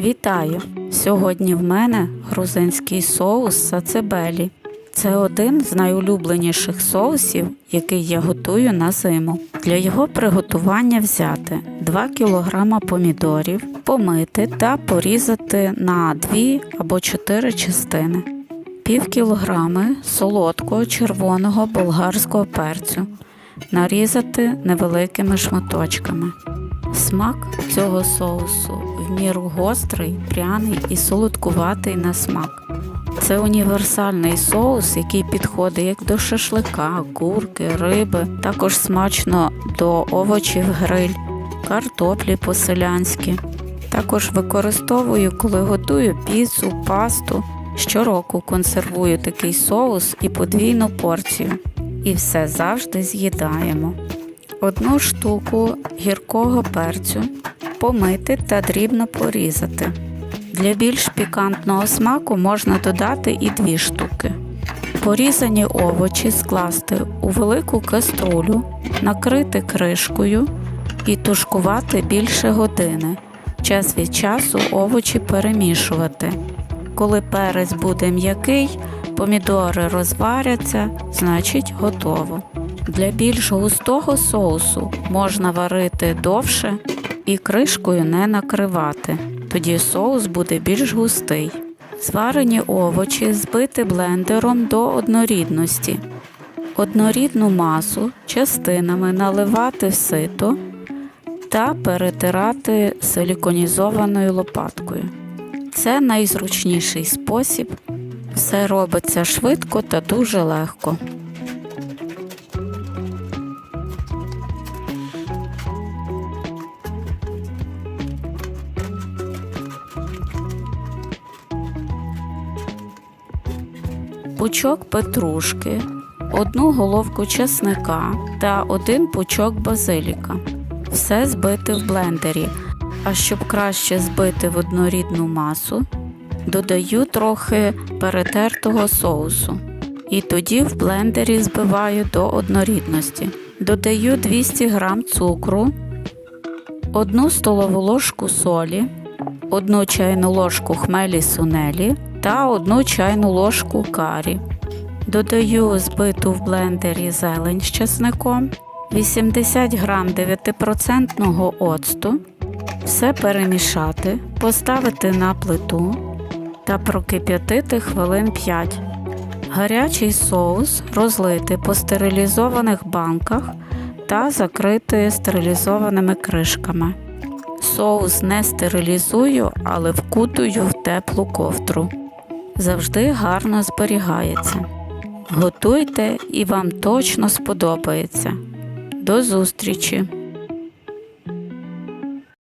Вітаю! Сьогодні в мене грузинський соус сацебелі. Це один з найулюбленіших соусів, який я готую на зиму. Для його приготування взяти 2 кг помідорів, помити та порізати на 2 або 4 частини, пів кілограми солодкого червоного болгарського перцю, нарізати невеликими шматочками. Смак цього соусу в міру гострий, пряний і солодкуватий на смак. Це універсальний соус, який підходить як до шашлика, курки, риби, також смачно до овочів гриль, картоплі по-селянськи. Також використовую, коли готую піцу, пасту. Щороку консервую такий соус і подвійну порцію. І все завжди з'їдаємо. Одну штуку гіркого перцю помити та дрібно порізати. Для більш пікантного смаку можна додати і дві штуки. Порізані овочі скласти у велику каструлю, накрити кришкою і тушкувати більше години. Час від часу овочі перемішувати. Коли перець буде м'який, помідори розваряться, значить готово. Для більш густого соусу можна варити довше і кришкою не накривати. Тоді соус буде більш густий. Зварені овочі збити блендером до однорідності. Однорідну масу частинами наливати в сито та перетирати силіконізованою лопаткою. Це найзручніший спосіб. Все робиться швидко та дуже легко. Пучок петрушки, одну головку чесника та один пучок базиліка. Все збити в блендері. А щоб краще збити в однорідну масу, додаю трохи перетертого соусу. І тоді в блендері збиваю до однорідності. Додаю 200 г цукру, 1 столову ложку солі, 1 чайну ложку хмелі сунелі та 1 чайну ложку карі. Додаю збиту в блендері зелень з чесником, 80 г 9% оцту, все перемішати, поставити на плиту та прокип'ятити хвилин 5. Гарячий соус розлити по стерилізованих банках та закрити стерилізованими кришками. Соус не стерилізую, але вкутую в теплу ковдру. Завжди гарно зберігається. Готуйте і вам точно сподобається. До зустрічі!